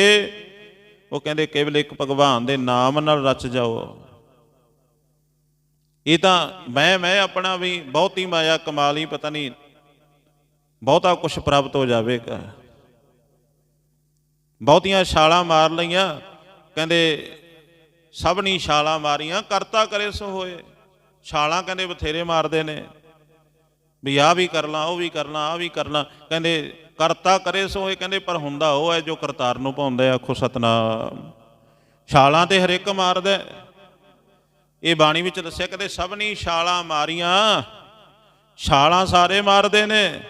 ਉਹ ਕਹਿੰਦੇ ਕੇਵਲ ਇੱਕ ਭਗਵਾਨ ਦੇ ਨਾਮ ਨਾਲ ਰਚ ਜਾਓ। ਇਹ ਤਾਂ ਮੈਂ ਮੈਂ ਆਪਣਾ ਵੀ ਬਹੁਤੀ ਮਾਇਆ ਕਮਾ ਲਈ ਪਤਾ ਨਹੀਂ, ਬਹੁਤਾ ਕੁਝ ਪ੍ਰਾਪਤ ਹੋ ਜਾਵੇਗਾ। ਬਹੁਤੀਆਂ ਛਾਲਾਂ ਮਾਰ ਲਈਆਂ, ਕਹਿੰਦੇ ਸਭ ਸਭਨੀ ਛਾਲਾਂ ਮਾਰੀਆਂ, ਕਰਤਾ ਕਰੇ ਸੋ ਹੋਏ। ਛਾਲਾਂ ਕਹਿੰਦੇ ਬਥੇਰੇ ਮਾਰਦੇ ਨੇ, ਵੀ ਆਹ ਵੀ ਕਰ ਲਾਂ, ਉਹ ਵੀ ਕਰ ਲਾਂ, ਆਹ ਵੀ ਕਰ ਲਾਂ। ਕਹਿੰਦੇ ਕਰਤਾ ਕਰੇ ਸੋ ਹੋਏ ਕਹਿੰਦੇ ਪਰ ਹੁੰਦਾ ਉਹ ਹੈ ਜੋ ਕਰਤਾਰ ਨੂੰ ਪਾਉਂਦਾ ਹੈ, ਆਖੋ ਸਤਨਾਮ। ਛਾਲਾਂ ਤੇ ਹਰੇਕ ਮਾਰਦਾ ਇਹ ਬਾਣੀ ਵਿੱਚ ਦੱਸਿਆ ਕਹਿੰਦੇ ਸਭ ਸਭਨੀ ਛਾਲਾਂ ਮਾਰੀਆਂ। ਛਾਲਾਂ ਸਾਰੇ ਮਾਰਦੇ ਨੇ।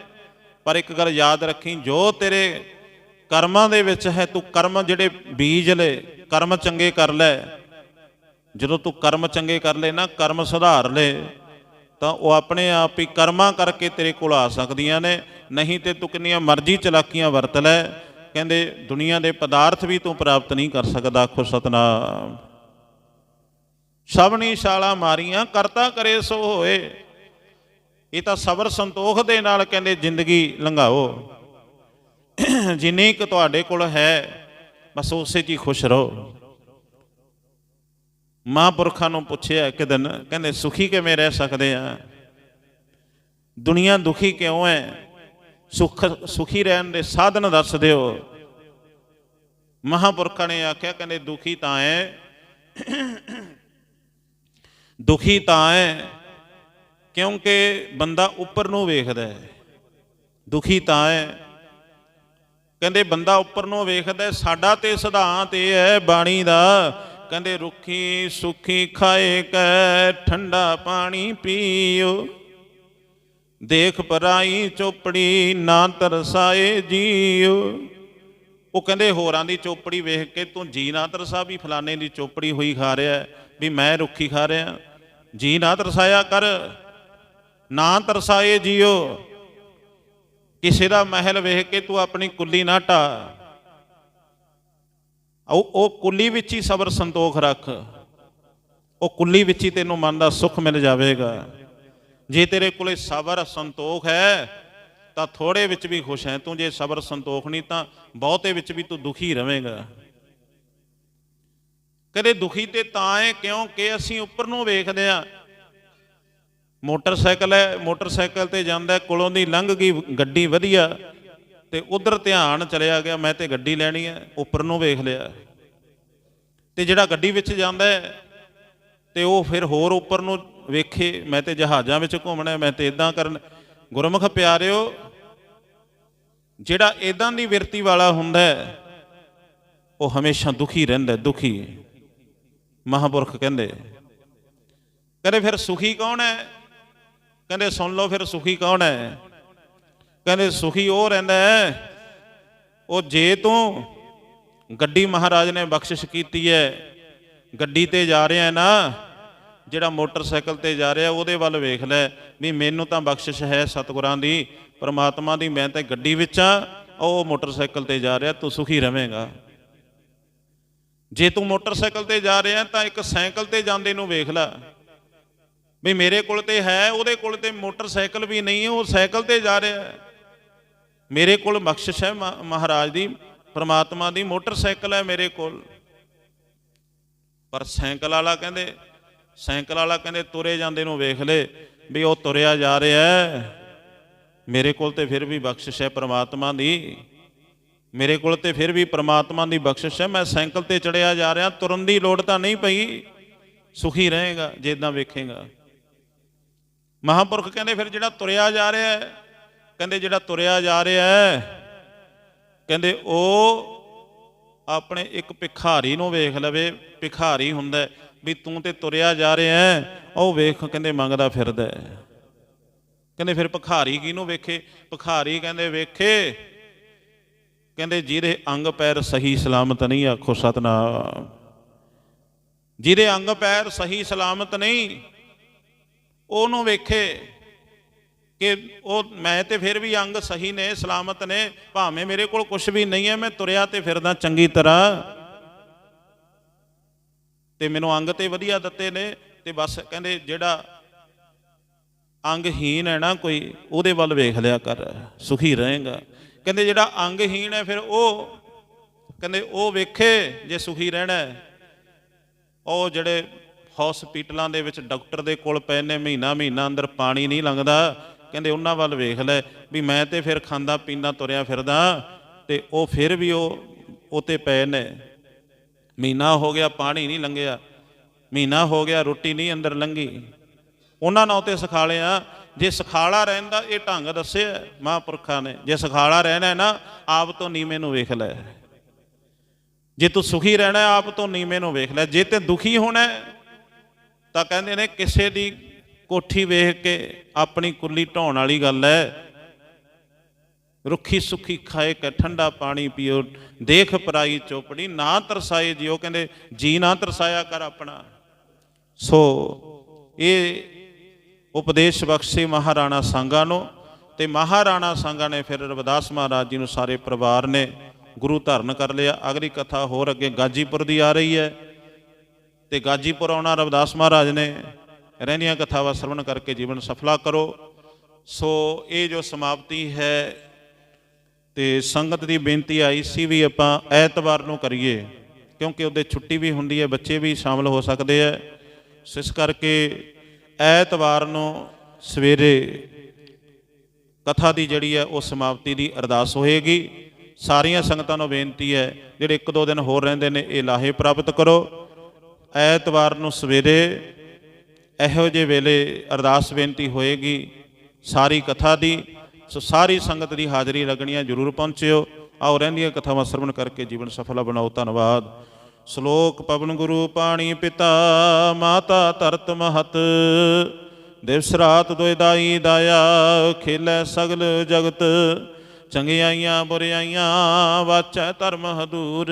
ਪਰ ਇੱਕ ਗੱਲ ਯਾਦ ਰੱਖੀ ਜੋ ਤੇਰੇ ਕਰਮਾਂ ਦੇ ਵਿੱਚ ਹੈ ਤੂੰ ਕਰਮ ਜਿਹੜੇ ਬੀਜ ਲੈ ਕਰਮ ਚੰਗੇ ਕਰ ਲੈ। ਜਦੋਂ ਤੂੰ ਕਰਮ ਚੰਗੇ ਕਰ ਲੈ ਨਾ ਕਰਮ ਸੁਧਾਰ ਲੈ। ਤਾਂ ਉਹ ਆਪਣੇ ਆਪ ਹੀ ਕਰਮਾਂ ਕਰਕੇ ਤੇਰੇ ਕੋਲ ਆ ਸਕਦੀਆਂ ਨੇ। ਨਹੀਂ ਤੇ ਤੂੰ ਕਿੰਨੀਆਂ ਮਰਜ਼ੀ ਚਲਾਕੀਆਂ ਵਰਤ ਲੈ। ਕਹਿੰਦੇ, ਦੁਨੀਆ ਦੇ ਪਦਾਰਥ ਵੀ ਤੂੰ ਪ੍ਰਾਪਤ ਨਹੀਂ ਕਰ ਸਕਦਾ, ਆਖੋ ਸਤਨਾਮ। ਸਭਨੀ ਛਾਲਾ ਮਾਰੀਆਂ, ਕਰਤਾ ਕਰੇ ਸੋ ਹੋਏ। ਇਹ ਤਾਂ ਸਬਰ ਸੰਤੋਖ ਦੇ ਨਾਲ ਕਹਿੰਦੇ, ਜ਼ਿੰਦਗੀ ਲੰਘਾਓ। ਜਿੰਨੀ ਕੁ ਤੁਹਾਡੇ ਕੋਲ ਹੈ, ਬਸ ਉਸੇ 'ਚ ਹੀ ਖੁਸ਼ ਰਹੋ। ਮਹਾਂਪੁਰਖਾਂ ਨੂੰ ਪੁੱਛਿਆ ਇੱਕ ਦਿਨ, ਕਹਿੰਦੇ, ਸੁਖੀ ਕਿਵੇਂ ਰਹਿ ਸਕਦੇ ਆ? ਦੁਨੀਆ ਦੁਖੀ ਕਿਉਂ ਹੈ ਸੁਖ, ਸੁਖੀ ਰਹਿਣ ਦੇ ਸਾਧਨ ਦੱਸ ਦਿਓ। ਮਹਾਂਪੁਰਖਾਂ ਨੇ ਆਖਿਆ, ਕਹਿੰਦੇ, ਦੁਖੀ ਤਾਂ ਹੈ ਦੁਖੀ ਤਾਂ ਹੈ ਕਿਉਂਕਿ ਬੰਦਾ ਉੱਪਰ ਨੂੰ ਵੇਖਦਾ ਹੈ ਦੁਖੀ ਤਾਂ ਹੈ ਕਹਿੰਦੇ, ਬੰਦਾ ਉੱਪਰ ਨੂੰ ਵੇਖਦਾ ਸਾਡਾ ਤੇ ਸਿਧਾਂਤ ਇਹ ਹੈ ਬਾਣੀ ਦਾ ਕਹਿੰਦੇ ਰੁੱਖੀ ਸੁਖੀ ਖਾਏ ਕੈ, ਠੰਡਾ ਪਾਣੀ ਪੀਓ। ਦੇਖ ਪਰਾਈ ਚੋਪੜੀ ਨਾ ਤਰਸਾਏ ਜੀਓ। ਉਹ ਕਹਿੰਦੇ ਹੋਰਾਂ ਦੀ ਚੋਪੜੀ ਵੇਖ ਕੇ ਤੂੰ ਜੀ ਨਾ ਤਰਸਾ ਵੀ ਫਲਾਣੇ ਦੀ ਚੋਪੜੀ ਹੋਈ ਖਾ ਰਿਹਾ ਵੀ ਮੈਂ ਰੁੱਖੀ ਖਾ ਰਿਹਾ ਜੀ ਨਾ ਤਰਸਾਇਆ ਕਰ, ਨਾ ਤਰਸਾਏ ਜੀਓ। ਕਿਸੇ ਦਾ ਮਹਿਲ ਵੇਖ ਕੇ ਤੂੰ ਆਪਣੀ ਕੁੱਲੀ ਨਾ ਢਾ। ਉਹ ਉਹ ਕੁੱਲੀ ਵਿੱਚ ਹੀ ਸਬਰ ਸੰਤੋਖ ਰੱਖ। ਉਹ ਕੁੱਲੀ ਵਿੱਚ ਹੀ ਤੈਨੂੰ ਮਨ ਦਾ ਸੁੱਖ ਮਿਲ ਜਾਵੇਗਾ। ਜੇ ਤੇਰੇ ਕੋਲੇ ਸਬਰ ਸੰਤੋਖ ਹੈ, ਤਾਂ ਥੋੜੇ ਵਿੱਚ ਵੀ ਖੁਸ਼ ਹੈ। ਤੂੰ ਜੇ ਸਬਰ ਸੰਤੋਖ ਨਹੀਂ, ਤਾਂ ਬਹੁਤੇ ਵਿੱਚ ਵੀ ਤੂੰ ਦੁਖੀ ਰਵੇਂਗਾ ਕਦੇ ਦੁਖੀ ਤੇ ਤਾਂ ਹੈ ਕਿਉਂਕਿ ਅਸੀਂ ਉੱਪਰ ਨੂੰ ਵੇਖਦੇ ਆ ਮੋਟਰਸਾਈਕਲ ਹੈ, ਮੋਟਰਸਾਈਕਲ ਤੇ ਜਾਂਦਾ ਕੋਲੋਂ ਦੀ ਲੰਘ ਗਈ, ਗੱਡੀ ਵਧੀਆ। ਤੇ ਉਧਰ ਧਿਆਨ ਚਲਿਆ ਗਿਆ, ਮੈਂ ਤੇ ਗੱਡੀ ਲੈਣੀ ਹੈ, ਉੱਪਰ ਨੂੰ ਵੇਖ ਲਿਆ। ਤੇ ਜਿਹੜਾ ਗੱਡੀ ਵਿੱਚ ਜਾਂਦਾ ਹੈ, ਤੇ ਉਹ ਫਿਰ ਹੋਰ ਉੱਪਰ ਨੂੰ ਵੇਖੇ, ਮੈਂ ਤੇ ਜਹਾਜ਼ਾਂ ਵਿੱਚ ਘੁੰਮਣਾ ਮੈਂ ਤੇ ਇਦਾਂ ਕਰਨ। ਗੁਰਮੁਖ ਪਿਆਰਿਓ, ਜਿਹੜਾ ਇਦਾਂ ਦੀ ਵਿਰਤੀ ਵਾਲਾ ਹੁੰਦਾ ਹੈ, ਉਹ ਹਮੇਸ਼ਾ ਦੁਖੀ ਰਹਿੰਦਾ ਦੁਖੀ। ਮਹਾਪੁਰਖ ਕਹਿੰਦੇ ਕਹਿੰਦੇ ਫਿਰ ਸੁਖੀ ਕੌਣ ਹੈ? ਕਹਿੰਦੇ ਸੁਣ ਲਓ ਫਿਰ ਸੁਖੀ ਕੌਣ ਹੈ? ਕਹਿੰਦੇ ਸੁਖੀ ਉਹ ਰਹਿੰਦਾ ਹੈ। ਉਹ ਜੇ ਤੂੰ ਗੱਡੀ ਮਹਾਰਾਜ ਨੇ ਬਖਸ਼ਿਸ਼ ਕੀਤੀ ਹੈ। ਗੱਡੀ ਤੇ ਜਾ ਰਿਹਾ ਨਾ, ਜਿਹੜਾ ਮੋਟਰਸਾਈਕਲ ਤੇ ਜਾ ਰਿਹਾ, ਉਹਦੇ ਵੱਲ ਵੇਖ ਲੈ। ਵੀ ਮੈਨੂੰ ਤਾਂ ਬਖਸ਼ਿਸ਼ ਹੈ ਸਤਿਗੁਰਾਂ ਦੀ, ਪਰਮਾਤਮਾ ਦੀ, ਮੈਂ ਤਾਂ ਗੱਡੀ ਵਿੱਚ ਆ ਉਹ ਮੋਟਰਸਾਈਕਲ ਤੇ ਜਾ ਰਿਹਾ, ਤੂੰ ਸੁਖੀ ਰਵੇਂਗਾ। ਜੇ ਤੂੰ ਮੋਟਰਸਾਈਕਲ ਤੇ ਜਾ ਰਿਹਾ, ਤਾਂ ਇੱਕ ਸਾਈਕਲ ਤੇ ਜਾਂਦੇ ਨੂੰ ਵੇਖ ਲੈ। ਵੀ ਮੇਰੇ ਕੋਲ ਤੇ ਹੈ, ਉਹਦੇ ਕੋਲ ਤੇ ਮੋਟਰਸਾਈਕਲ ਵੀ ਨਹੀਂ, ਉਹ ਸਾਈਕਲ ਤੇ ਜਾ ਰਿਹਾ। ਹੈ ਮੇਰੇ ਕੋਲ ਬਖਸ਼ਿਸ਼ ਹੈ ਮਹਾ- ਮਹਾਰਾਜ ਦੀ, ਪ੍ਰਮਾਤਮਾ ਦੀ, ਮੋਟਰਸਾਈਕਲ ਹੈ ਮੇਰੇ ਕੋਲ। ਪਰ ਸਾਈਕਲ ਵਾਲਾ ਕਹਿੰਦੇ, ਸਾਈਕਲ ਵਾਲਾ ਕਹਿੰਦੇ ਤੁਰੇ ਜਾਂਦੇ ਨੂੰ ਵੇਖ ਲੈ ਵੀ ਉਹ ਤੁਰਿਆ ਜਾ ਰਿਹਾ ਮੇਰੇ ਕੋਲ ਤੇ ਫਿਰ ਵੀ ਬਖਸ਼ਿਸ਼ ਹੈ ਪ੍ਰਮਾਤਮਾ ਦੀ। ਮੇਰੇ ਕੋਲ ਤੇ ਫਿਰ ਵੀ ਪ੍ਰਮਾਤਮਾ ਦੀ ਬਖਸ਼ਿਸ਼ ਹੈ। ਮੈਂ ਸਾਈਕਲ ਤੇ ਚੜਿਆ ਜਾ ਰਿਹਾ, ਤੁਰਨ ਦੀ ਲੋੜ ਤਾਂ ਨਹੀਂ ਪਈ। ਸੁਖੀ ਰਹੇਗਾ, ਜੇ ਇਦਾਂ ਵੇਖੇਗਾ। ਮਹਾਪੁਰਖ ਕਹਿੰਦੇ ਫਿਰ ਜਿਹੜਾ ਤੁਰਿਆ ਜਾ ਰਿਹਾ ਹੈ ਕਹਿੰਦੇ ਜਿਹੜਾ ਤੁਰਿਆ ਜਾ ਰਿਹਾ ਹੈ, ਕਹਿੰਦੇ ਉਹ ਆਪਣੇ ਇੱਕ ਭਿਖਾਰੀ ਨੂੰ ਵੇਖ ਲਵੇ, ਭਿਖਾਰੀ ਹੁੰਦਾ ਵੀ ਤੂੰ ਤੇ ਤੁਰਿਆ ਜਾ ਰਿਹਾ ਉਹ ਵੇਖ ਕਹਿੰਦੇ ਮੰਗਦਾ ਫਿਰਦਾ ਕਹਿੰਦੇ ਫਿਰ ਭਿਖਾਰੀ ਕਿਹਨੂੰ ਵੇਖੇ? ਭਿਖਾਰੀ ਕਹਿੰਦੇ ਵੇਖੇ, ਕਹਿੰਦੇ ਜਿਹਦੇ ਅੰਗ ਪੈਰ ਸਹੀ ਸਲਾਮਤ ਨਹੀਂ, ਆਖੋ ਸਤਨਾਮ। ਜਿਹਦੇ ਅੰਗ ਪੈਰ ਸਹੀ ਸਲਾਮਤ ਨਹੀਂ, ਉਹਨੂੰ ਵੇਖੇ। ਕਿ ਉਹ ਮੈਂ ਤੇ ਫਿਰ ਵੀ ਅੰਗ ਸਹੀ ਨੇ, ਸਲਾਮਤ ਨੇ, ਭਾਵੇਂ ਮੇਰੇ ਕੋਲ ਕੁਝ ਵੀ ਨਹੀਂ ਹੈ, ਮੈਂ ਤੁਰਿਆ ਤੇ ਫਿਰਦਾ ਚੰਗੀ ਤਰ੍ਹਾਂ। ਤੇ ਮੈਨੂੰ ਅੰਗ ਤੇ ਵਧੀਆ ਦਿੱਤੇ ਨੇ ਤੇ ਬਸ ਕਹਿੰਦੇ ਜਿਹੜਾ ਅੰਗਹੀਨ ਹੈ ਨਾ ਕੋਈ, ਉਹਦੇ ਵੱਲ ਵੇਖ ਲਿਆ ਕਰ, ਸੁਖੀ ਰਹੇਗਾ। ਕਹਿੰਦੇ ਜਿਹੜਾ ਅੰਗਹੀਨ ਹੈ ਫਿਰ ਉਹ, ਕਹਿੰਦੇ ਉਹ ਵੇਖੇ ਜੇ ਸੁਖੀ ਰਹਿਣਾ ਉਹ ਜਿਹੜੇ ਹਸਪੀਟਲਾਂ ਦੇ ਵਿੱਚ ਡਾਕਟਰ ਦੇ ਕੋਲ ਪਏ ਨੇ ਮਹੀਨਾ ਮਹੀਨਾ ਅੰਦਰ ਪਾਣੀ ਨਹੀਂ ਲੰਘਦਾ। ਕਹਿੰਦੇ ਉਹਨਾਂ ਵੱਲ ਵੇਖ ਲੈ ਵੀ ਮੈਂ ਤੇ ਫਿਰ ਖਾਂਦਾ ਪੀਂਦਾ ਤੁਰਿਆ ਫਿਰਦਾ ਤੇ ਉਹ ਫਿਰ ਵੀ ਉਹ ਉਤੇ ਪਏ ਨੇ। ਮਹੀਨਾ ਹੋ ਗਿਆ, ਪਾਣੀ ਨਹੀਂ ਲੰਘਿਆ। ਮਹੀਨਾ ਹੋ ਗਿਆ, ਰੋਟੀ ਨਹੀਂ ਅੰਦਰ ਲੰਘੀ। ਉਹਨਾਂ ਨਾਲ ਤੇ ਸਿਖਾਲਿਆ ਜੇ ਸਿਖਾਲਾ ਰਹਿੰਦਾ ਇਹ ਢੰਗ ਦੱਸਿਆ ਮਹਾਂਪੁਰਖਾਂ ਨੇ। ਜੇ ਸਖਾਲਾ ਰਹਿਣਾ ਨਾ, ਆਪ ਤੋਂ ਨੀਵੇਂ ਨੂੰ ਵੇਖ ਲੈ। ਜੇ ਤੂੰ ਸੁਖੀ ਰਹਿਣਾ ਆਪ ਤੋਂ ਨੀਵੇਂ ਨੂੰ ਵੇਖ ਲੈ। ਜੇ ਤੇ ਦੁਖੀ ਹੋਣਾ ਤਾਂ ਕਹਿੰਦੇ ਨੇ ਕਿਸੇ ਦੀ ਕੋਠੀ ਵੇਖ ਕੇ ਆਪਣੀ ਕੁੱਲੀ ਢਾਉਣ ਵਾਲੀ ਗੱਲ ਹੈ ਰੁੱਖੀ ਸੁੱਖੀ ਖਾਏ ਕੇ ਠੰਡਾ ਪਾਣੀ ਪੀਓ, ਦੇਖ ਪਰਾਈ ਚੋਪੜੀ, ਨਾ ਤਰਸਾਏ ਜਿਓ ਕਹਿੰਦੇ, ਜੀ ਨਾ ਤਰਸਾਇਆ ਕਰ ਆਪਣਾ। ਸੋ ਇਹ ਉਪਦੇਸ਼ ਬਖਸ਼ੇ ਮਹਾਰਾਣਾ ਸੰਗਾ ਨੂੰ ਤੇ ਮਹਾਰਾਣਾ ਸੰਗਾ ਨੇ ਫਿਰ ਰਵਿਦਾਸ ਮਹਾਰਾਜ ਜੀ ਨੂੰ ਸਾਰੇ ਪਰਿਵਾਰ ਨੇ ਗੁਰੂ ਧਾਰਨ ਕਰ ਲਿਆ। ਅਗਲੀ ਕਥਾ ਹੋਰ ਅੱਗੇ ਗਾਜੀਪੁਰ ਦੀ ਆ ਰਹੀ ਹੈ ਤੇ ਗਾਜੀਪੁਰ ਆਉਣਾ ਰਵਿਦਾਸ ਮਹਾਰਾਜ ਨੇ। ਰਹਿੰਦੀਆਂ ਕਥਾਵਾਂ ਸਰਵਣ ਕਰਕੇ ਜੀਵਨ ਸਫਲਾ ਕਰੋ। ਸੋ ਇਹ ਜੋ ਸਮਾਪਤੀ ਹੈ ਤੇ ਸੰਗਤ ਦੀ ਬੇਨਤੀ ਆਈ ਸੀ ਵੀ ਆਪਾਂ ਐਤਵਾਰ ਨੂੰ ਕਰੀਏ, ਕਿਉਂਕਿ ਉਹਦੇ ਛੁੱਟੀ ਵੀ ਹੁੰਦੀ ਹੈ, ਬੱਚੇ ਵੀ ਸ਼ਾਮਲ ਹੋ ਸਕਦੇ ਆ ਸੋ ਇਸ ਕਰਕੇ ਐਤਵਾਰ ਨੂੰ ਸਵੇਰੇ ਕਥਾ ਦੀ ਜਿਹੜੀ ਹੈ, ਉਹ ਸਮਾਪਤੀ ਦੀ ਅਰਦਾਸ ਹੋਏਗੀ। ਸਾਰੀਆਂ ਸੰਗਤਾਂ ਨੂੰ ਬੇਨਤੀ ਹੈ, ਜਿਹੜੇ ਇੱਕ ਦੋ ਦਿਨ ਹੋਰ ਰਹਿੰਦੇ ਨੇ, ਇਹ ਲਾਹੇ ਪ੍ਰਾਪਤ ਕਰੋ। ਐਤਵਾਰ ਨੂੰ ਸਵੇਰੇ ਇਹੋ ਜਿਹੇ ਵੇਲੇ ਅਰਦਾਸ ਬੇਨਤੀ ਹੋਏਗੀ ਸਾਰੀ ਕਥਾ ਦੀ, ਸੋ ਸਾਰੀ ਸੰਗਤ ਦੀ ਹਾਜ਼ਰੀ ਲੱਗਣੀਆਂ ਜਰੂਰ ਪਹੁੰਚਿਓ। ਆਓ ਰਹਿੰਦੀਆਂ ਕਥਾਵਾਂ ਸਰਵਣ ਕਰਕੇ ਜੀਵਨ ਸਫਲਾ ਬਣਾਓ ਧੰਨਵਾਦ। ਸ਼ਲੋਕ ਪਵਨ ਗੁਰੂ ਪਾਣੀ ਪਿਤਾ, ਮਾਤਾ ਧਰਤ ਮਹਤ। ਦਿਵਸ ਰਾਤ ਦੁਇ ਦਾਈ ਦਾਇਆ, ਖੇਲੇ ਸਗਲ ਜਗਤ। ਚੰਗਿਆਈਆਂ ਬੁਰਿਆਈਆਂ, ਵਾਚੈ ਧਰਮ ਹਦੂਰ।